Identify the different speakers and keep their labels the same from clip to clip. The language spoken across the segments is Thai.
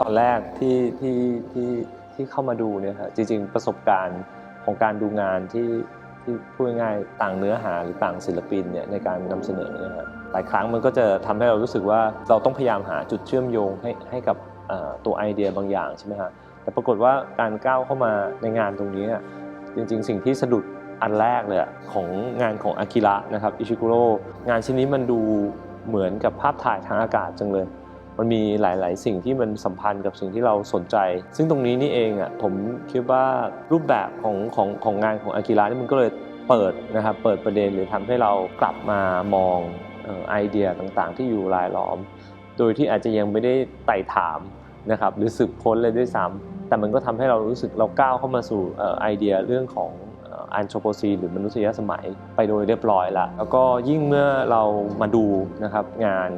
Speaker 1: ตอนแรกที่ที่ที่ที่เข้ามาดูเนี่ยครับจริง ๆ ประสบการณ์ของการดูงานที่ที่พูดง่ายต่างเนื้อหาหรือต่างศิลปินเนี่ยในการนำเสนอเนี่ยครับหลายครั้งมันก็จะทำให้เรารู้สึกว่าเราต้องพยายามหาจุดเชื่อมโยงให้ให้กับตัวไอเดียบางอย่างใช่ไหมฮะแต่ปรากฏว่าการก้าวเข้ามาในงานตรงนี้เนี่ยจริง ๆ สิ่งที่สะดุดอันแรกเลยของงานของอากิระนะครับอิชิกุโร่งานชิ้นนี้มันดูเหมือนกับภาพถ่ายทางอากาศจังเลย มันมีหลาย ๆ สิ่งที่มันสัมพันธ์กับสิ่งที่เราสนใจ ซึ่งตรงนี้นี่เองอะผมคิดว่ารูปแบบของของของงานของอากิระนี่มันก็เลยเปิดนะครับเปิดประเด็นหรือทำให้เรากลับมามองออไอเดียต่างๆ ที่อยู่รายล้อม โดยที่อาจจะยังไม่ได้ไต่ถามนะครับหรือสืบค้นเลยด้วยซ้ำแต่มันก็ทำให้เรารู้สึกเราก้าวเข้ามาสู่อไอเดียเรื่องของอันโทรโปซีหรือมนุษยสมัยไปโดยเรียบร้อยละแล้วก็ยิ่งเมื่อเรามาดูนะครับงาน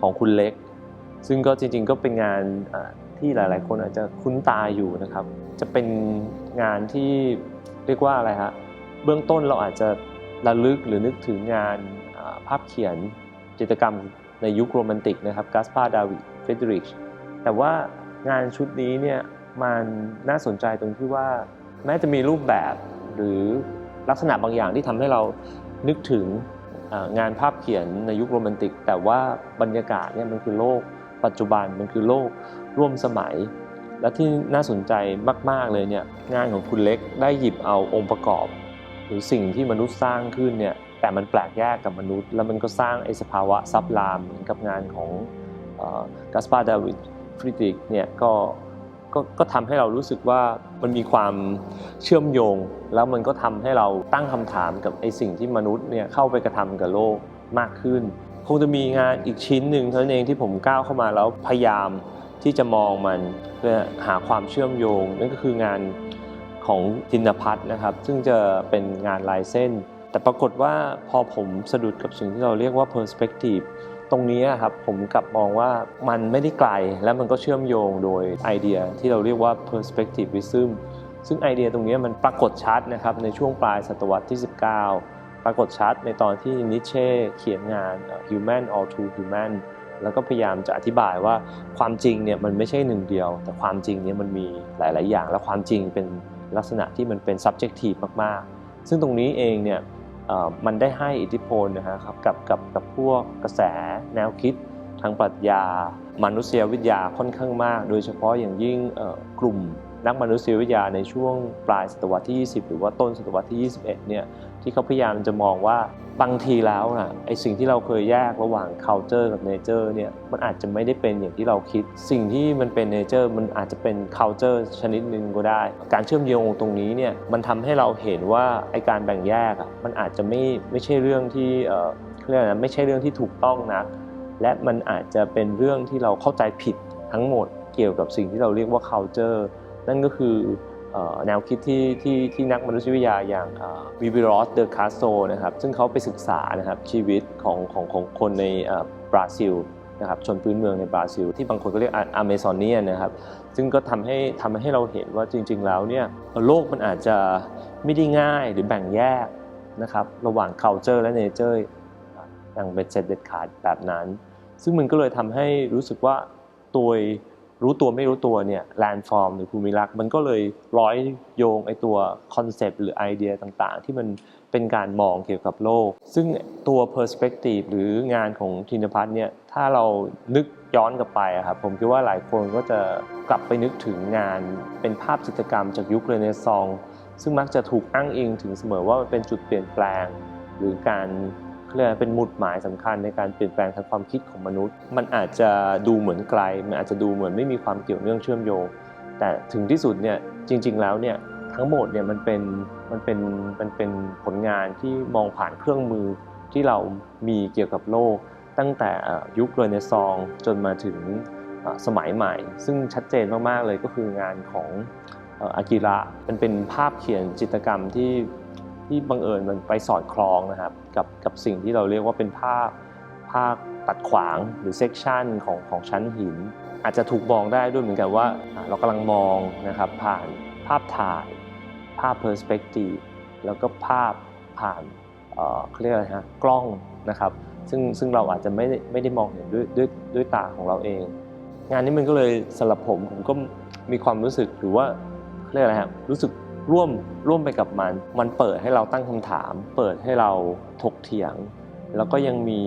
Speaker 1: ของคุณเล็ก ซึ่งก็จริงๆก็เป็นงานที่หลายๆ คนอาจจะคุ้นตาอยู่นะครับ จะเป็นงานที่เรียกว่าอะไรฮะเบื้องต้นเราอาจจะระลึกหรือนึกถึงงานภาพเขียนจิตรกรรมในยุคโรแมนติกนะครับกาสปาดาวิดเฟเดริชแต่ว่างานชุดนี้เนี่ยมันน่าสนใจตรงที่ว่าแม้จะมีรูปแบบหรือลักษณะบางอย่างที่ทำให้เรานึกถึงงานภาพเขียนในยุคโรแมนติก แต่ว่าบรรยากาศเนี่ยมันคือโลก ปัจจุบันมันคือโลกร่วมสมัย และที่น่าสนใจมาก ๆเลยเนี่ยงานของคุณเล็กได้หยิบเอาองค์ประกอบ หรือสิ่งที่มนุษย์สร้างขึ้นเนี่ยแต่มันแปลกแยกกับมนุษย์ แล้วมันก็สร้างไอ้สภาวะซับลามเหมือนกับงานของกัสปาดาวิดฟริดริกเนี่ยก็ก็ก็ทำให้เรารู้สึกว่ามันมีความเชื่อมโยง แล้วมันก็ทำให้เราตั้งคำถามกับไอ้สิ่งที่มนุษย์เนี่ยเข้าไปกระทำกับโลกมากขึ้น งจะมีงานอีกชิ้นหนึ่งเท่านั้นเองที่ผมก้าวเข้ามาแล้วพยายามที่จะมองมันเพื่อหาความเชื่อมโยง นั่นก็คืองานของจินพัฒน์นะครับ ซึ่งจะเป็นงานลายเส้น แต่ปรากฏว่าพอผมสะดุดกับสิ่งที่เราเรียกว่า perspective ตรงนี้ครับผมกลับมองว่ามันไม่ได้ไกลและมันก็เชื่อมโยงโดยไอเดียที่เราเรียกว่า perspectivism ซึ่งไอเดียตรงนี้มันปรากฏชัดนะครับในช่วงปลายศตวรรษที่ 19 ปรากฏชัดในตอนที่นิเช่เขียนงาน Human All Too Human แล้วก็พยายามจะอธิบายว่าความจริงเนี่ยมันไม่ใช่หนึ่งเดียว แต่ความจริงเนี่ยมันมีหลาย ๆ อย่าง และความจริงเป็นลักษณะที่มันเป็น subjective มาก ๆ ซึ่งตรงนี้เองเนี่ยมันได้ให้อิทธิพลนะฮะครับกับกับกับพวกกระแสแนวคิดทางปรัชญา มนุษยวิทยาค่อนข้างมาก โดยเฉพาะอย่างยิ่งกลุ่ม นักมนุษยวิทยาในช่วงปลายศตวรรษที่ 20 หรือว่าต้นศตวรรษที่ 21 เนี่ยที่เขาพยายามจะมองว่าบางทีแล้วนะไอสิ่งที่เราเคยแยกระหว่าง culture กับ nature เนี่ยมันอาจจะไม่ได้เป็นอย่างที่เราคิด สิ่งที่มันเป็น nature มันอาจจะเป็น culture ชนิดหนึ่งก็ได้ การเชื่อมโยงตรงนี้เนี่ยมันทำให้เราเห็นว่าไอการแบ่งแยกอะมันอาจจะไม่ไม่ใช่เรื่องที่เอ่อเรียกอะไรนะไม่ใช่เรื่องที่ถูกต้องนะและมันอาจจะเป็นเรื่องที่เราเข้าใจผิดทั้งหมดเกี่ยวกับสิ่งที่เราเรียกว่า culture นั่นก็คือแนวคิดที่ที่ที่นักมนุษยวิทยาอย่างวิวิรอสเดอคาสโซนะครับซึ่งเขาไปศึกษานะครับชีวิตของของของคนในบราซิลนะครับชนพื้นเมืองในบราซิล ที่บางคนก็เรียกอเมซอนเนียนนะครับซึ่งก็ทำให้ทำให้เราเห็นว่าจริง ๆ แล้วเนี่ยโลกมันอาจจะไม่ได้ง่ายหรือแบ่งแยกนะครับระหว่าง culture และ nature อย่างเป็นเสร็จเด็ดขาดแบบนั้น ซึ่งมันก็เลยทำให้รู้สึกว่าตัว รู้ตัวไม่รู้ตัวเนี่ยแลนด์ฟอร์มหรือภูมิลักษณ์มันก็เลยร้อยโยงไอตัวคอนเซปต์หรือไอเดียต่างๆ ที่มันเป็นการมองเกี่ยวกับโลก ซึ่งตัว perspective หรืองานของทินพัฒน์เนี่ยถ้าเรานึกย้อนกลับไปครับผมคิดว่าหลายคนก็จะกลับไปนึกถึงงานเป็นภาพจิตรกรรมจากยุคเรเนซองซึ่งมักจะถูกอ้างอิงถึงเสมอว่ามันเป็นจุดเปลี่ยนแปลง หรือการ เรียกเป็นหมุดหมายสำคัญในการเปลี่ยนแปลงทางความคิดของมนุษย์ มันอาจจะดูเหมือนไกล มันอาจจะดูเหมือนไม่มีความเกี่ยวเนื่องเชื่อมโยง แต่ถึงที่สุดเนี่ยจริง ๆ แล้วเนี่ยทั้งหมดเนี่ยมันเป็นมันเป็นมันเป็นผลงานที่มองผ่านเครื่องมือที่เรามีเกี่ยวกับโลก ตั้งแต่ยุคเรเนซองจนมาถึงสมัยใหม่ ซึ่งชัดเจนมากๆเลยก็คืองานของอากิระมันเป็นภาพเขียนจิตรกรรมที่ ที่บังเอิญมันไปสอดคล้องนะครับกับกับสิ่งที่เราเรียกว่าเป็นภาพภาพตัดขวางหรือเซกชันของของชั้นหิน อาจจะถูกมองได้ด้วยเหมือนกันว่าเรากำลังมองนะครับผ่านภาพถ่าย ภาพเพอร์สเปกทีฟแล้วก็ภาพผ่านเอ่อเขาเรียกอะไรฮะกล้องนะครับซึ่งซึ่งเราอาจจะไม่ได้ไม่ได้มองเห็นด้วยด้วยด้วยตาของเราเอง งานนี้มันก็เลยสำหรับผมผมก็มีความรู้สึกหรือว่าเรียกอะไรครับรู้สึก ร่วมร่วมไปกับมัน มันเปิดให้เราตั้งคำถาม เปิดให้เราถกเถียง แล้วก็ยังมี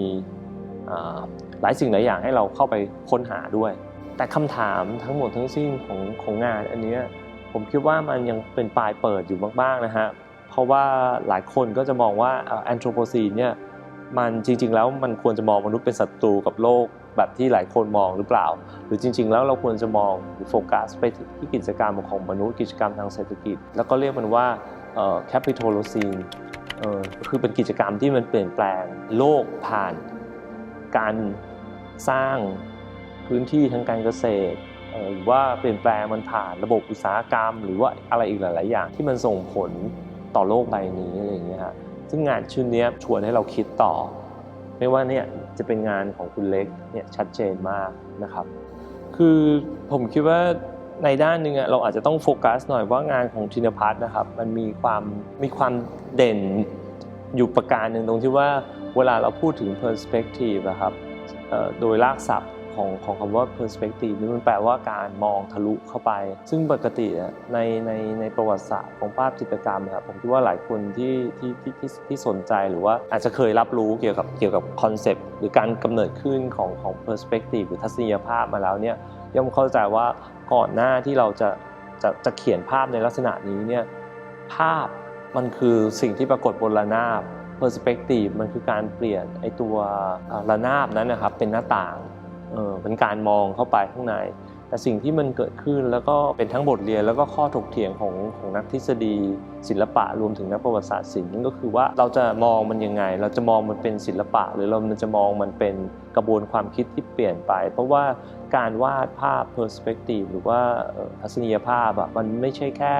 Speaker 1: หลายสิ่งหลายอย่างให้เราเข้าไปค้นหาด้วย แต่คำถามทั้งหมดทั้งสิ้นของของงานอันนี้ผมคิดว่ามันยังเป็นปลายเปิดอยู่มากๆนะฮะเพราะว่าหลายคนก็จะมองว่าแอนโทรโพซีนเนี่ยมันจริงๆแล้วมันควรจะมองมนุษย์เป็นศัตรูกับโลก แบบที่หลายคนมองหรือเปล่า หรือจริง ๆ แล้วเราควรจะมองหรือโฟกัสไปที่กิจกรรมของมนุษย์กิจกรรมทางเศรษฐกิจ แล้วก็เรียกมันว่าแคปิตอลซีนคือเป็นกิจกรรมที่มันเปลี่ยนแปลงโลกผ่าน การสร้างพื้นที่ทางการเกษตรหรือว่าเปลี่ยนแปลงมันผ่านระบบอุตสาหกรรม หรือว่าอะไรอีกหลาย ๆ อย่างที่มันส่งผลต่อโลกใบนี้อะไรอย่างเงี้ยฮะซึ่งงานชิ้นนี้ชวนให้เราคิดต่อ ไม่ว่าเนี่ยจะเป็นงานของคุณเล็กเนี่ยชัดเจนมากนะครับ คือผมคิดว่าในด้านหนึ่งเราอาจจะต้องโฟกัสหน่อยว่างานของชินพัฒน์นะครับ มันมีความมีความเด่นอยู่ประการหนึ่งตรงที่ว่าเวลาเราพูดถึง perspective นะครับโดยลากศัพท์ ของของคำว่า perspective นี่มันแปลว่าการมองทะลุเข้าไป ซึ่งปกติในในในประวัติศาสตร์ของภาพจิตรกรรมครับผมคิดว่าหลายคนที่ที่ที่ที่ที่สนใจหรือว่าอาจจะเคยรับรู้เกี่ยวกับเกี่ยวกับคอนเซปต์หรือการกำเนิดขึ้นของของ perspective หรือทัศนียภาพมาแล้วเนี่ยย่อมเข้าใจว่าก่อนหน้าที่เราจะจะจะเขียนภาพในลักษณะนี้เนี่ยภาพมันคือสิ่งที่ปรากฏบนระนาบ perspective มันคือการเปลี่ยนไอตัวระนาบนั้นนะครับเป็นหน้าต่าง เออเป็นการมองเข้าไปข้างใน แต่สิ่งที่มันเกิดขึ้นแล้วก็เป็นทั้งบทเรียน แล้วก็ข้อถกเถียงของของนักทฤษฎี ศิลปะรวมถึงนักประวัติศาสตร์ศิลป์นั่นก็คือว่าเราจะมองมันยังไง เราจะมองมันเป็นศิลปะ หรือเราจะมองมันเป็นกระบวนความคิดที่เปลี่ยนไป เพราะว่าการวาดภาพ perspective หรือว่าทัศนียภาพอะมันไม่ใช่แค่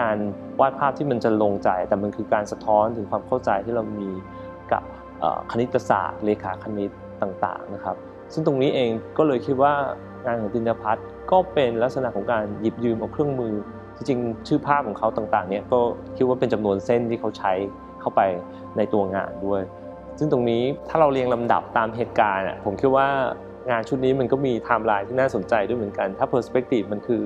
Speaker 1: การวาดภาพที่มันจะลงใจ แต่มันคือการสะท้อนถึงความเข้าใจที่เรามีกับคณิตศาสตร์เลขาคณิตต่างๆนะครับ ซึ่งตรงนี้เองก็เลยคิดว่างานของตินพัฒน์ก็เป็นลักษณะของการหยิบยืมเอาเครื่องมือ จริงๆชื่อภาพของเขาต่างๆเนี่ยก็คิดว่าเป็นจำนวนเส้นที่เขาใช้เข้าไปในตัวงานด้วย ซึ่งตรงนี้ถ้าเราเรียงลำดับตามเหตุการณ์ผมคิดว่างานชุดนี้มันก็มีไทม์ไลน์ที่น่าสนใจด้วยเหมือนกัน ถ้า perspective มันคือ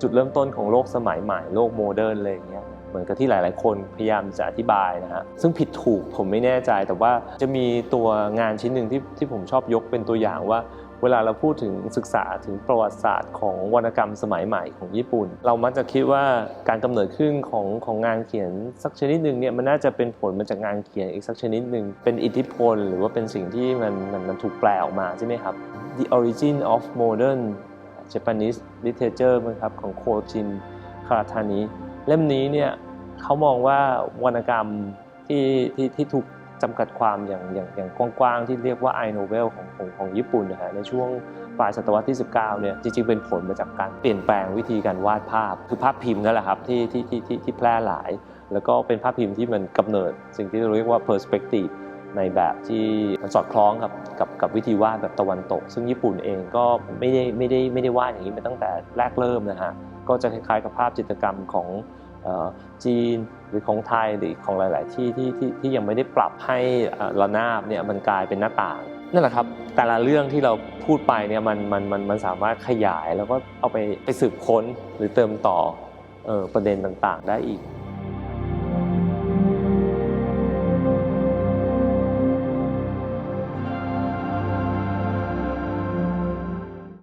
Speaker 1: จุดเริ่มต้นของโลกสมัยใหม่โลกโมเดิร์นอะไรอย่างเงี้ย มือนกับที่หลาย ๆ คนพยายามจะอธิบายนะฮะซึ่งผิดถูกผมไม่แน่ใจ แต่ว่าจะมีตัวงานชิ้นหนึ่งที่ที่ผมชอบยกเป็นตัวอย่างว่าเวลาเราพูดถึงศึกษาถึงประวัติศาสตร์ของวรรณกรรมสมัยใหม่ของญี่ปุ่น เรามักจะคิดว่าการกำเนิดขึ้นของของงานเขียนสักชนิดหนึ่งเนี่ยมันน่าจะเป็นผลมาจากงานเขียนอีกสักชนิดหนึ่งเป็นอิทธิพล หรือว่าเป็นสิ่งที่มันมันมันถูกแปลออกมาใช่ไหมครับ The Origin of Modern Japanese Literature มั้งครับของโคจินคาราทานิเล่มนี้เนี่ย เขามองว่าวรรณกรรมที่ที่ที่ถูกจำกัดความอย่างอย่างอย่างกว้างๆที่เรียกว่า i novel ของของของญี่ปุ่นนะฮะในช่วงปลายศตวรรษที่ 19 เนี่ยจริงๆเป็นผลมาจากการเปลี่ยนแปลงวิธีการวาดภาพ คือภาพพิมพ์นั่นแหละครับที่ที่ที่ที่ที่แพร่หลาย แล้วก็เป็นภาพพิมพ์ที่มันกำเนิด สิ่งที่เราเรียกว่า perspective ในแบบที่มันสอดคล้องกับกับกับวิธีวาดแบบตะวันตก ซึ่งญี่ปุ่นเองก็ไม่ได้ไม่ได้ไม่ได้วาดอย่างนี้มาตั้งแต่แรกเริ่มนะฮะก็จะคล้ายๆกับภาพจิตรกรรมของ จีนหรือของไทยหรือของหลาย ๆ ที่ที่ที่ที่ยังไม่ได้ปรับให้เอ่อระนาบเนี่ยมันกลายเป็นหน้าต่างนั่นแหละครับแต่ละเรื่องที่เราพูดไปเนี่ยมันมันมันมันสามารถขยายแล้วก็เอาไปไปสืบค้นหรือเติมต่อเอ่อประเด็นต่าง ๆ ได้อีก